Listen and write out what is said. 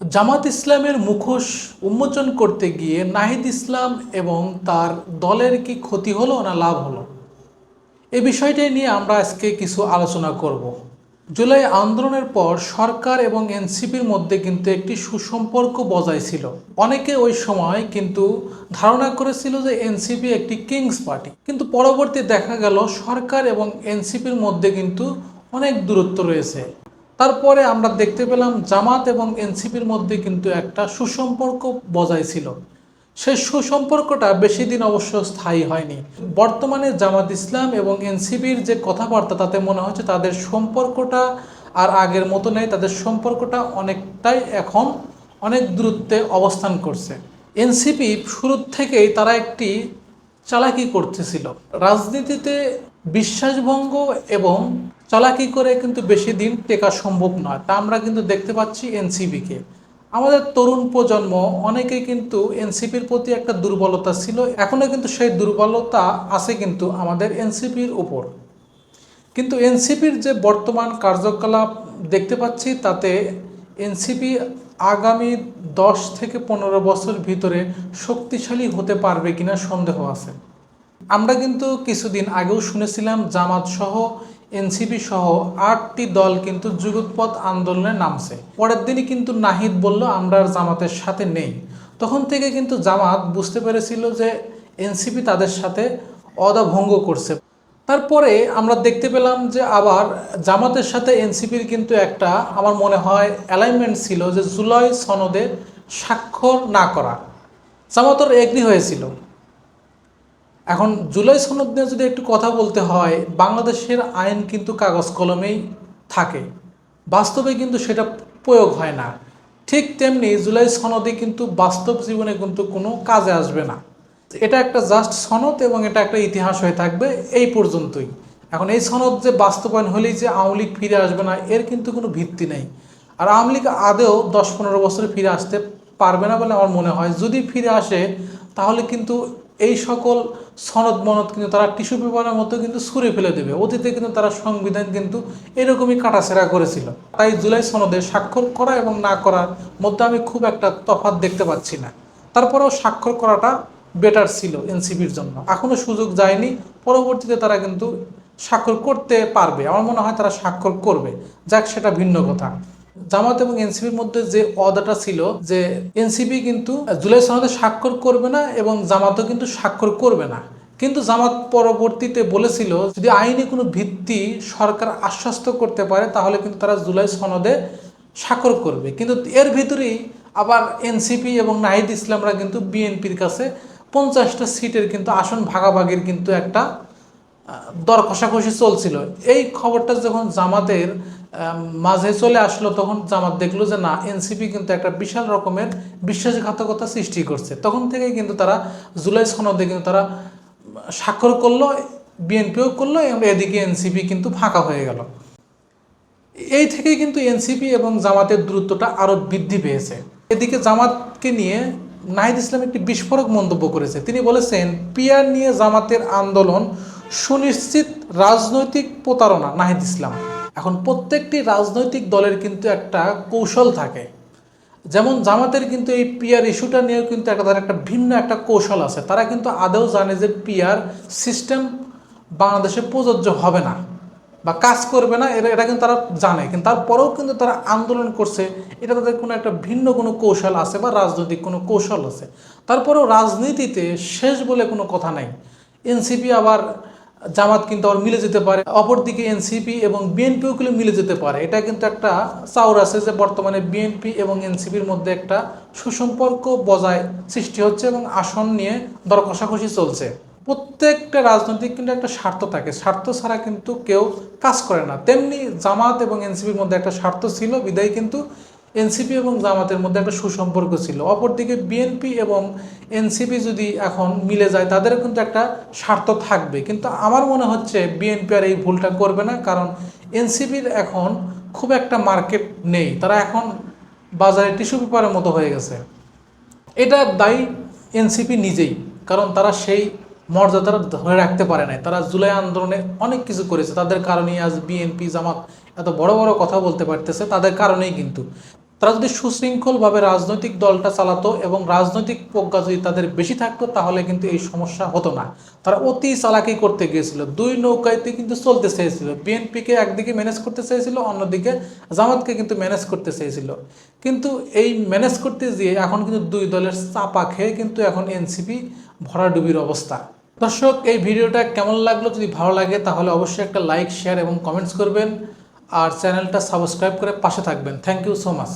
জামাত ইসলামের মুখোশ উন্মোচন করতে গিয়ে নাহিদ ইসলাম এবং তার দলের কি ক্ষতি হলো না লাভ হলো? এ বিষয়টাই নিয়ে আমরা আজকে কিছু আলোচনা করব। জুলাই আন্দোলনের পর সরকার এবং এনসিপির মধ্যে কিন্তু একটি সুসম্পর্ক বজায় ছিল। অনেকে ওই সময় কিন্তু ধারণা করেছিল যে এনসিপি একটি কিংস পার্টি। কিন্তু পরবর্তী দেখা গেল সরকার এবং এনসিপির মধ্যে কিন্তু অনেক দূরত্ব রয়েছে। তারপরে আমরা দেখতে পেলাম জামাত এবং এনসিপির মধ্যে কিন্তু একটা সুসম্পর্ক বজায় ছিল। সেই সুসম্পর্কটা বেশি দিন অবশ্য স্থায়ী হয়নি। বর্তমানে জামাত ইসলাম এবং এনসিপির যে কথাবার্তা, তাতে মনে হচ্ছে তাদের সম্পর্কটা আর আগের মতো নেই। তাদের সম্পর্কটা অনেকটাই এখন অনেক দূরত্বে অবস্থান করছে। এনসিপি শুরুর থেকেই তারা একটি চালাকি করতেছিল। রাজনীতিতে বিশ্বাসভঙ্গ এবং চালাকি করে কিন্তু বেশি দিন টেকা সম্ভব নয়, তা আমরা কিন্তু দেখতে পাচ্ছি এনসিপিকে। আমাদের তরুণ প্রজন্ম, অনেকেই কিন্তু এনসিপির প্রতি একটা দুর্বলতা ছিল এখনও কিন্তু সেই দুর্বলতা আছে কিন্তু আমাদের এনসিপির উপর। কিন্তু এনসিপির যে বর্তমান কার্যকলাপ দেখতে পাচ্ছি, তাতে এনসিপি আগামী দশ থেকে পনেরো বছর ভিতরে শক্তিশালী হতে পারবে কিনা সন্দেহ আছে। আমরা কিন্তু কিছুদিন আগেও শুনেছিলাম জামাত সহ, এনসিপি সহ আটটি দল কিন্তু যুগোৎপথ আন্দোলনে নামছে। পরের দিনই কিন্তু নাহিদ বলল, আমরা আর জামাতের সাথে নেই। তখন থেকে কিন্তু জামাত বুঝতে পেরেছিল যে এনসিপি তাদের সাথে অদাভঙ্গ করছে। তারপরে আমরা দেখতে পেলাম যে আবার জামাতের সাথে এনসিপির কিন্তু একটা, আমার মনে হয় অ্যালাইনমেন্ট ছিল যে জুলাই সনদে স্বাক্ষর না করা। জামাতর এগ্রি হয়েছিল। এখন জুলাই সনদ নিয়ে যদি একটু কথা বলতে হয়, বাংলাদেশের আইন কিন্তু কাগজ কলমেই থাকে। বাস্তবে কিন্তু সেটা প্রয়োগ হয় না। ঠিক তেমনি জুলাই সনদে কিন্তু বাস্তব জীবনে কিন্তু কোনো কাজে আসবে না। এটা একটা জাস্ট সনদ এবং এটা একটা ইতিহাস হয়ে থাকবে এই পর্যন্তই। এখন এই সনদ যে বাস্তবায়ন হলেই যে আওয়ামী লীগ ফিরে আসবে না, এর কিন্তু কোনো ভিত্তি নেই। আর আওয়ামী লীগ আদেও দশ পনেরো বছরে ফিরে আসতে পারবে না বলে আমার মনে হয়। যদি ফিরে আসে, তাহলে কিন্তু এই সকল সনদ মনদ কিন্তু তারা টিস্যু পেপারের মতো কিন্তু ছুঁড়ে ফেলে দেবে। অতীতে কিন্তু তারা সংবিধান কিন্তু এরকমই কাটাছেড়া করেছিল। তাই জুলাই সনদে স্বাক্ষর করা এবং না করার মধ্যে আমি খুব একটা তফাৎ দেখতে পাচ্ছি না। তারপরেও স্বাক্ষর করাটা বেটার ছিল এনসিপির জন্য। এখনও সুযোগ যায়নি, পরবর্তীতে তারা কিন্তু স্বাক্ষর করতে পারবে। আমার মনে হয় তারা স্বাক্ষর করবে। যাক, সেটা ভিন্ন কথা। জামাত এবং এনসিপির মধ্যে যে অদাটা ছিল, যে এনসিপি কিন্তু জুলাই সনদে স্বাক্ষর করবে না এবং জামাতও কিন্তু স্বাক্ষর করবে না। কিন্তু জামাত পরবর্তীতে বলেছিল, যদি আইনে কোনো ভিত্তি সরকার আশ্বস্ত করতে পারে, তাহলে কিন্তু তারা জুলাই সনদে স্বাক্ষর করবে। কিন্তু এর ভিতরেই আবার এনসিপি এবং নাহিদ ইসলামরা কিন্তু বিএনপির কাছে পঞ্চাশটা সিটের কিন্তু আসন ভাগাভাগির কিন্তু একটা দর কষাকষি চলছিল। এই খবরটা যখন জামাতের মাঝে চলে আসলো, তখন জামাত দেখল যে না, এনসিপি কিন্তু একটা বিশাল রকমের বিশ্বাসঘাতকতা সৃষ্টি করছে। তখন থেকেই কিন্তু তারা জুলাই সনদে কিন্তু তারা স্বাক্ষর করল, বিএনপিও করল, এবং এদিকে এনসিপি কিন্তু ফাঁকা হয়ে গেল। এই থেকেই কিন্তু এনসিপি এবং জামাতের দূরত্বটা আরও বৃদ্ধি পেয়েছে। এদিকে জামাতকে নিয়ে নাহিদ ইসলাম একটি বিস্ফোরক মন্তব্য করেছে। তিনি বলেছেন, পিয়ার নিয়ে জামাতের আন্দোলন সুনিশ্চিত রাজনৈতিক প্রতারণা, নাহিদ ইসলাম। এখন প্রত্যেকটি রাজনৈতিক দলের কিন্তু একটা কৌশল থাকে। যেমন জামাতের কিন্তু এই পিয়ার ইস্যুটা নিয়েও কিন্তু একটা তার একটা ভিন্ন একটা কৌশল আছে। তারা কিন্তু আদৌ জানে যে পিয়ার সিস্টেম বাংলাদেশে প্রযোজ্য হবে না বা কাজ করবে না এটা এটা কিন্তু তারা জানে। কিন্তু তারপরেও কিন্তু তারা আন্দোলন করছে, এটা তাদের কোনো একটা ভিন্ন কোনো কৌশল আছে বা রাজনৈতিক কোনো কৌশল আছে। তারপরেও রাজনীতিতে শেষ বলে কোনো কথা নাই। এনসিপি আবার জামাত কিন্তু আবার মিলে যেতে পারে। অপরদিকে এনসিপি এবং বিএনপিও কিন্তু মিলে যেতে পারে। এটা কিন্তু একটা চাউর আছে যে বর্তমানে বিএনপি এবং এনসিপির মধ্যে একটা সুসম্পর্ক বজায় সৃষ্টি হচ্ছে এবং আসন নিয়ে দর কষাকষি চলছে। প্রত্যেকটা রাজনৈতিক কিন্তু একটা স্বার্থ থাকে। স্বার্থ ছাড়া কিন্তু কেউ কাজ করে না। তেমনি জামাত এবং এনসিপির মধ্যে একটা স্বার্থ ছিল, বিদায় কিন্তু এনসিপি এবং জামাতের মধ্যে একটা সুসম্পর্ক ছিল। অপরদিকে বিএনপি এবং এনসিপি যদি এখন মিলে যায় তাদের কিন্তু একটা স্বার্থ থাকবে। কিন্তু আমার মনে হচ্ছে বিএনপি আর এই ভুলটা করবে না, কারণ এনসিপির এখন খুব একটা মার্কেট নেই। তারা এখন বাজারে টিস্যু পেপারের মতো হয়ে গেছে। এটা দায়ী এনসিপি নিজেই, কারণ তারা সেই মর্যাদা ধরে রাখতে পারে নাই। তারা জুলাই আন্দোলনে অনেক কিছু করেছে। তাদের কারণেই আজ বিএনপি জামাত এত বড় বড় কথা বলতে পারতেছে, তাদের কারণেই কিন্তু। তারা যদি সুশৃঙ্খলভাবে রাজনৈতিক দলটা চালাতো এবং রাজনৈতিক প্রজ্ঞা যদি তাদের বেশি থাকতো, তাহলে কিন্তু এই সমস্যা হতো না। তারা অতি চালাকি করতে গিয়েছিল। দুই নৌকাইতে কিন্তু চলতে চেয়েছিল। বিএনপিকে একদিকে ম্যানেজ করতে চেয়েছিল, অন্যদিকে জামাতকে কিন্তু ম্যানেজ করতে চেয়েছিল। কিন্তু এই ম্যানেজ করতে গিয়ে এখন কিন্তু দুই দলের চাপা খেয়ে কিন্তু এখন এনসিপি ভরাডুবির অবস্থা। দর্শক, এই ভিডিওটা কেমন লাগল? যদি ভালো লাগে, তাহলে অবশ্যই একটা লাইক শেয়ার এবং কমেন্টস করবেন। আর চ্যানেলটা সাবস্ক্রাইব করে পাশে থাকবেন। Thank you so much